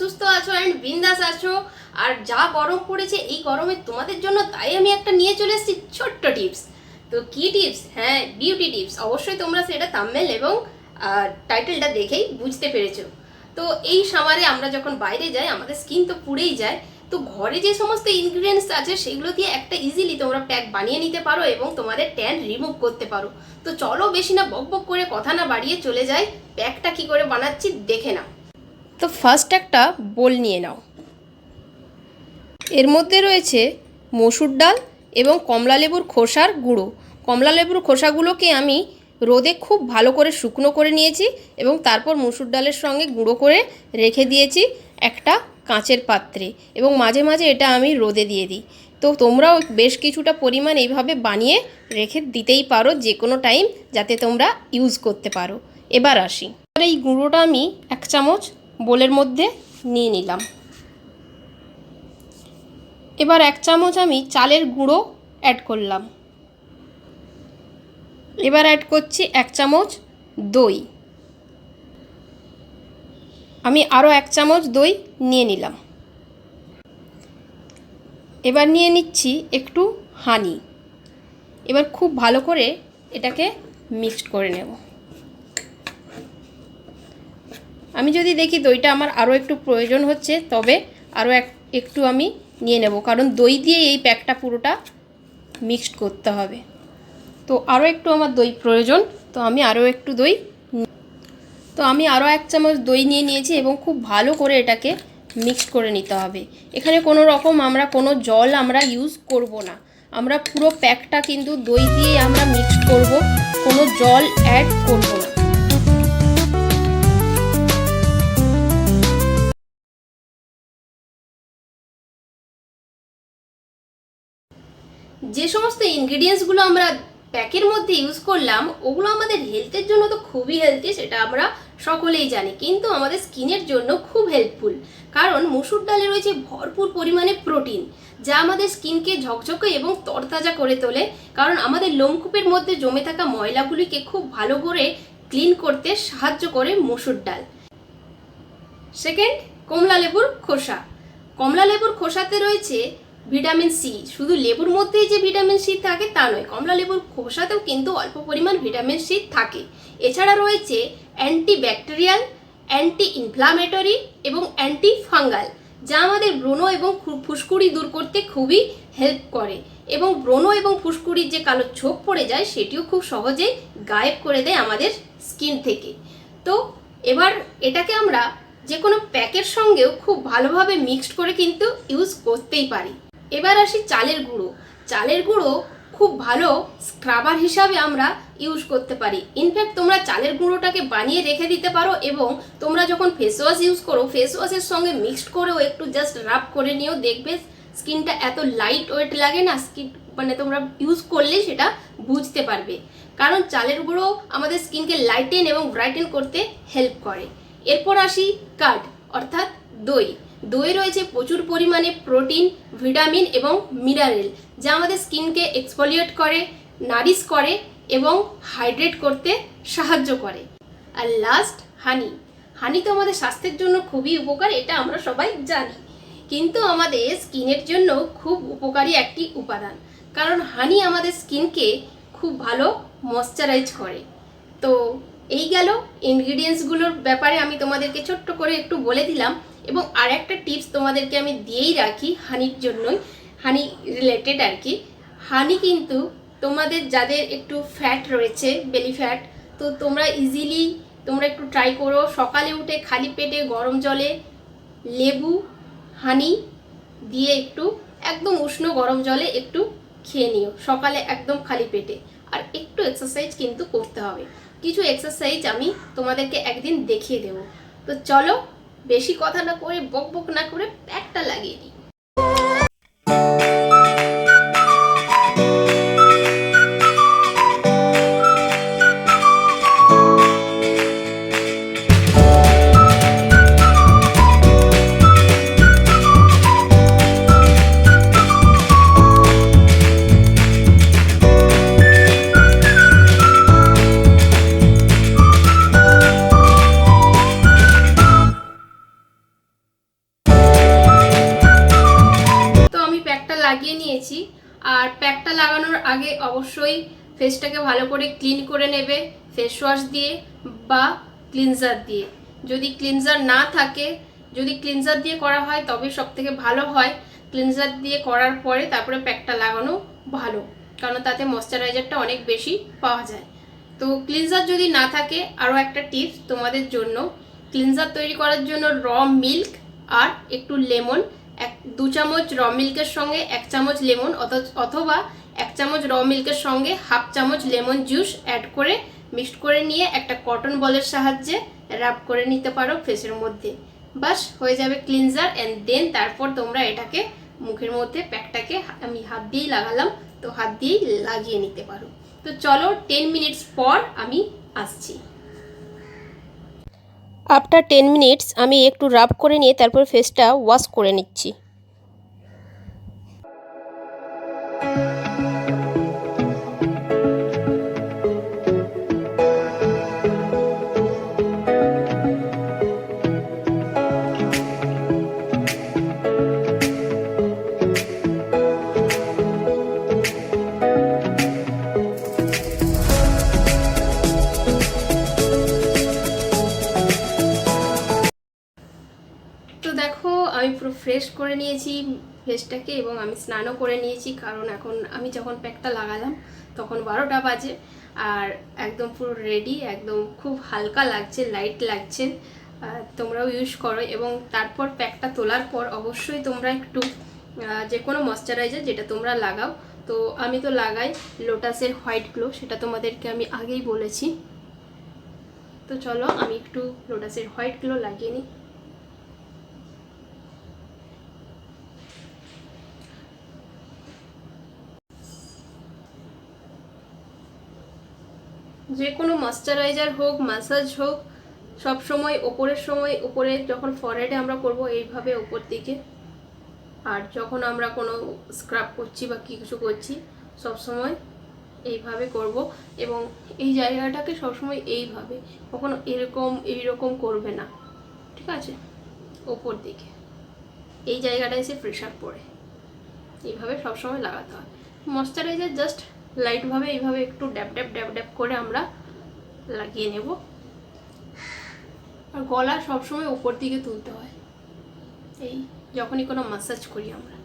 সুস্থ আছো অ্যান্ড বিন্দাস আছো। আর যা গরম পড়েছে এই গরমে তোমাদের জন্য তাই আমি একটা নিয়ে চলে এসেছি ছোট্ট টিপস। তো কি টিপস? হ্যাঁ বিউটি টিপস। অবশ্যই তোমরা সেটা তাম্মেল এবং টাইটেলটা দেখেই বুঝতে পেরেছ। তো এই সামারে আমরা যখন বাইরে যাই, আমাদের স্কিন তো পুড়েই যায়। তো ঘরে যে সমস্ত ইনগ্রিডিয়েন্টস আছে, সেগুলো দিয়ে একটা ইজিলি তোমরা প্যাক বানিয়ে নিতে পারো এবং তোমাদের ট্যান রিমুভ করতে পারো। তো চলো বেশি না বক বক করে কথা না বাড়িয়ে চলে যাই। প্যাকটা কি করে বানাচ্ছি দেখে নাও। তো ফার্স্ট একটা বোল নিয়ে নাও। এর মধ্যে রয়েছে মসুর ডাল এবং কমলা লেবুর খোসার গুঁড়ো। কমলা লেবুর খোসাগুলোকে আমি রোদে খুব ভালো করে শুকনো করে নিয়েছি এবং তারপর মসুর ডালের সঙ্গে গুঁড়ো করে রেখে দিয়েছি একটা কাঁচের পাত্রে এবং মাঝে মাঝে এটা আমি রোদে দিয়ে দিই। তো তোমরাও বেশ কিছুটা পরিমাণ এইভাবে বানিয়ে রেখে দিতেই পারো যে কোনো টাইম যাতে তোমরা ইউজ করতে পারো। এবার আসি। এই গুঁড়োটা আমি এক চামচ বোলের মধ্যে নিয়ে নিলাম। এবার এক চামচ আমি চালের গুঁড়ো অ্যাড করলাম। এবার অ্যাড করছি এক চামচ দই। আমি আরও এক চামচ দই নিয়ে নিলাম। এবার নিয়ে নিচ্ছি একটু হানি। এবার খুব ভালো করে এটাকে মিক্সড করে নেব। আমি যদি দেখি দইটা আমার আরও একটু প্রয়োজন হচ্ছে, তবে আরও এক, একটু আমি নিয়ে নেব। কারণ দই দিয়ে এই প্যাকটা পুরোটা মিক্সড করতে হবে। তো আরও একটু আমার দই প্রয়োজন, তো আমি আরও একটু দই তো আমি আরও এক চামচ দই নিয়ে নিয়েছি এবং খুব ভালো করে এটাকে মিক্সড করে নিতে হবে। এখানে কোনো রকম আমরা, কোনো জল আমরা ইউজ করব না। আমরা পুরো প্যাকটা কিন্তু দই দিয়ে আমরা মিক্সড করব, কোনো জল অ্যাড করব না। যে সমস্ত ইনগ্রিডিয়েন্টসগুলো আমরা প্যাকের মধ্যে ইউজ করলাম, ওগুলো আমাদের হেলথের জন্য তো খুবই হেলদি সেটা আমরা সকলেই জানি। কিন্তু আমাদের স্কিনের জন্য খুব হেল্পফুল কারণ মসুর ডালে রয়েছে ভরপুর পরিমাণে প্রোটিন যা আমাদের স্কিনকে ঝকঝকে এবং তরতাজা করে তোলে। কারণ আমাদের লোমকূপের মধ্যে জমে থাকা ময়লাগুলিকে খুব ভালো করে ক্লিন করতে সাহায্য করে মসুর ডাল। সেকেন্ড কমলা লেবুর খোসা। কমলা লেবুর খোসাতে রয়েছে ভিটামিন সি। শুধু লেবুর মধ্যেই যে ভিটামিন সি থাকে তা নয়, কমলা লেবুর খোসাতেও কিন্তু অল্প পরিমাণ ভিটামিন সি থাকে। এছাড়া রয়েছে অ্যান্টি ব্যাকটেরিয়াল অ্যান্টি ইনফ্লামেটরি এবং অ্যান্টি ফাঙ্গাল যা আমাদের ব্রণ এবং ফুসকুড়ি দূর করতে খুবই হেল্প করে। এবং ব্রণ এবং ফুসকুড়ির যে কালো ছোপ পড়ে যায়, সেটিও খুব সহজেই গায়েব করে দেয় আমাদের স্কিন থেকে। তো এবার এটাকে আমরা যে কোনো প্যাকের সঙ্গেও খুব ভালোভাবে মিক্সড করে কিন্তু ইউজ করতেই পারি। এবার আসি চালের গুঁড়ো। চালের গুঁড়ো খুব ভালো স্ক্রাবার হিসাবে আমরা ইউজ করতে পারি। ইনফ্যাক্ট তোমরা চালের গুঁড়োটাকে বানিয়ে রেখে দিতে পারো এবং তোমরা যখন ফেস ওয়াশ ইউজ করো ফেস ওয়াশের সঙ্গে মিক্সড করেও একটু জাস্ট রাব করে নিও দেখবে স্কিনটা এত লাইট ওয়েট লাগে না স্কিন মানে তোমরা ইউজ করলেই সেটা বুঝতে পারবে। কারণ চালের গুঁড়ো আমাদের স্কিনকে লাইটেন এবং ব্রাইটেন করতে হেল্প করে। এরপর আসি কার্ড অর্থাৎ দই। দই রয়েছে প্রচুর পরিমাণে প্রোটিন, ভিটামিন এবং মিনারেল, যা আমাদের স্কিনকে এক্সফোলিয়েট করে নারিশ করে এবং হাইড্রেট করতে সাহায্য করে। আর লাস্ট হানি হানি তো আমাদের স্বাস্থ্যের জন্য খুবই উপকার, এটা আমরা সবাই জানি। কিন্তু আমাদের স্কিনের জন্য খুব উপকারী একটি উপাদান, কারণ হানি আমাদের স্কিনকে খুব ভালো ময়শ্চারাইজ করে। তো এই গেল ইনগ্রিডিয়েন্টসগুলোর ব্যাপারে আমি তোমাদেরকে ছোট্ট করে একটু বলে দিলাম। এবং আর একটা টিপস তোমাদেরকে আমি দিয়েই রাখি হানির জন্যই, হানি রিলেটেড আর কি। হানি কিন্তু তোমাদের যাদের একটু ফ্যাট রয়েছে বেলি ফ্যাট তো তোমরা ইজিলি তোমরা একটু ট্রাই করো। সকালে উঠে খালি পেটে গরম জলে লেবু, হানি দিয়ে একটু একদম উষ্ণ গরম জলে একটু খেয়ে নিও। সকালে একদম খালি পেটে। আর একটু এক্সারসাইজ কিন্তু করতে হবে। কিছু এক্সারসাইজ আমি তোমাদেরকে একদিন দেখিয়ে দেবো। তো চলো বেশি কথা না করে বক বক না করে প্যাকটা লাগিয়ে দিই। লাগিয়ে নিয়েছি। আর প্যাকটা লাগানোর আগে অবশ্যই ফেসটাকে ভালো করে ক্লিন করে নেবে ফেস ওয়াশ দিয়ে বা ক্লিনজার দিয়ে। যদি ক্লিনজার না থাকে, যদি ক্লিনজার দিয়ে করা হয় তবে সব থেকে ভালো হয়। ক্লিনজার দিয়ে করার পরে তারপরে প্যাকটা লাগানো ভালো, কারণ তাতে ময়শ্চারাইজারটা অনেক বেশি পাওয়া যায়। তো ক্লিনজার যদি না থাকে, আরও একটা টিপস তোমাদের জন্য। ক্লিনজার তৈরি করার জন্য র মিল্ক আর একটু লেমন এক, দু চামচ র মিল্কের সঙ্গে এক চামচ লেমন অথবা এক চামচ র মিল্কের সঙ্গে হাফ চামচ লেমন জুস অ্যাড করে মিক্সড করে নিয়ে একটা কটন বলের সাহায্যে র্যাপ করে নিতে পারো ফেসের মধ্যে। বাস হয়ে যাবে ক্লিনজার অ্যান্ড দেন তারপর তোমরা এটাকে মুখের মধ্যে প্যাকটাকে আমি হাত দিয়েই লাগালাম, তো হাত দিয়েই লাগিয়ে নিতে পারো। তো চলো টেন মিনিটস পর আমি আসছি। আফটার টেন মিনিটস আমি একটু রাব করে নিয়ে তারপর ফেসটা ওয়াশ করে নিচ্ছি। করে নিয়েছি ফেসটাকে এবং আমি স্নানও করে নিয়েছি, কারণ এখন আমি যখন প্যাকটা লাগালাম তখন বারোটা বাজে আর একদম পুরো রেডি একদম খুব হালকা লাগছে লাইট লাগছে তোমরাও ইউজ করো এবং তারপর প্যাকটা তোলার পর অবশ্যই তোমরা একটু যে কোনো ময়শ্চারাইজার যেটা তোমরা লাগাও। তো আমি তো লাগাই লোটাসের হোয়াইট গ্লো সেটা তোমাদেরকে আমি আগেই বলেছি। তো চলো আমি একটু লোটাসের হোয়াইট গ্লো লাগিয়ে নিই। যে কোনো ময়শ্চারাইজার হোক মাসাজ হোক, সব সময়, ওপরের সময় উপরে যখন ফরহেডে আমরা করব, এইভাবে ওপর দিকে। আর যখন আমরা কোনো স্ক্রাব করছি বা কিছু করছি, সব সময় এইভাবে করব। এবং এই জায়গাটাকে সবসময় এইভাবে, কখনো এরকম, এইরকম করবে না। ঠিক আছে? ওপর দিকে। এই জায়গাটা এসে প্রেশার পড়ে। এইভাবে সবসময় লাগাতে হয়। ময়শ্চারাইজার জাস্ট লাইটভাবে এইভাবে একটু ড্যাপ ড্যাপ ড্যাপ ড্যাপ করে আমরা লাগিয়ে নেব। আর গলা সবসময় উপর দিকে তুলতে হয়। এই, যখনই কোনো মাসাজ করি আমরা।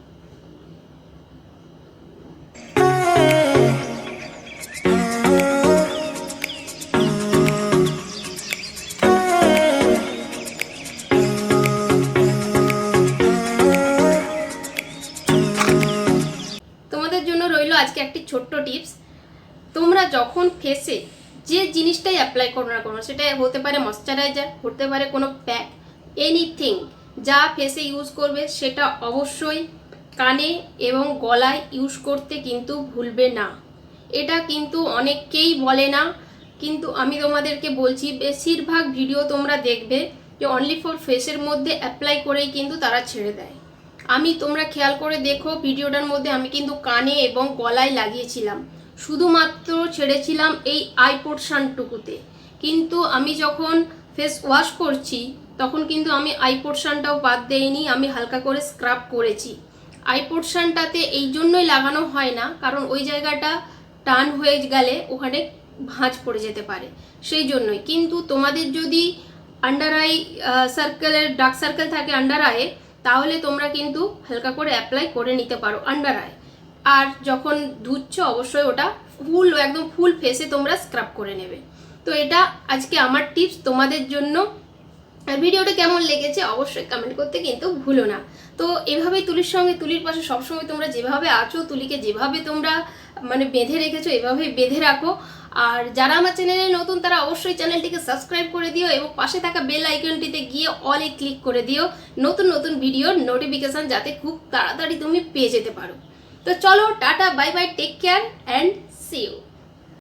রইল আজকে একটি ছোট্ট টিপস। তোমরা যখন ফেসে যে জিনিসটাই অ্যাপ্লাই করো না কোনো সেটা হতে পারে ময়শ্চারাইজার হতে পারে কোনো প্যাক এনিথিং যা ফেসে ইউজ করবে, সেটা অবশ্যই কানে এবং গলায় ইউজ করতে কিন্তু ভুলবে না। এটা কিন্তু অনেককেই বলে না, কিন্তু আমি তোমাদেরকে বলছি, বেশিরভাগ ভিডিও তোমরা দেখবে যে অনলি ফর ফেসের মধ্যে অ্যাপ্লাই করেই কিন্তু তারা ছেড়ে দেয়। আমি তোমরা খেয়াল করে দেখো, ভিডিওটার মধ্যে আমি কিন্তু কানে এবং গলায় লাগিয়েছিলাম। শুধুমাত্র ছেড়েছিলাম এই আই পোর্শনটুকুতে কিন্তু আমি যখন ফেস ওয়াশ করছি, তখন কিন্তু আমি আই পোর্শনটাও বাদ দেইনি, আমি হালকা করে স্ক্রাব করেছি। আই পোর্শনটাতে এই জন্যই লাগানো হয় না, কারণ ওই জায়গাটা টান হয়ে গেলে ওখানে ভাঁজ পড়ে যেতে পারে। সেই জন্যই। কিন্তু তোমাদের যদি আন্ডার আই সার্কেলের ডার্ক সার্কেল থাকে আন্ডার আয়ে তাহলে তোমরা কিন্তু হালকা করে অ্যাপ্লাই করে নিতে পারো আন্ডার আই আর যখন ধুচ্ছ অবশ্যই ওটা ফুল একদম ফুল ফেসে তোমরা স্ক্রাব করে নেবে। তো এটা আজকে আমার টিপস তোমাদের জন্য। আর ভিডিওটা কেমন লেগেছে অবশ্যই কমেন্ট করতে কিন্তু ভুলো না। তো এভাবেই তুলির সঙ্গে, তুলির পাশে সবসময় তোমরা যেভাবে আছো, তুলিকে যেভাবে তোমরা মানে বেঁধে রেখেছো, এভাবেই বেঁধে রাখো। আর যারা আমার চ্যানেলে নতুন, তারা অবশ্যই চ্যানেলটিকে সাবস্ক্রাইব করে দিও এবং পাশে থাকা বেল আইকনটিতে গিয়ে অলে ক্লিক করে দিও। নতুন নতুন ভিডিওর নোটিফিকেশান যাতে খুব তাড়াতাড়ি তুমি পেয়ে যেতে পারো। তো চলো, tata bye bye take care and see you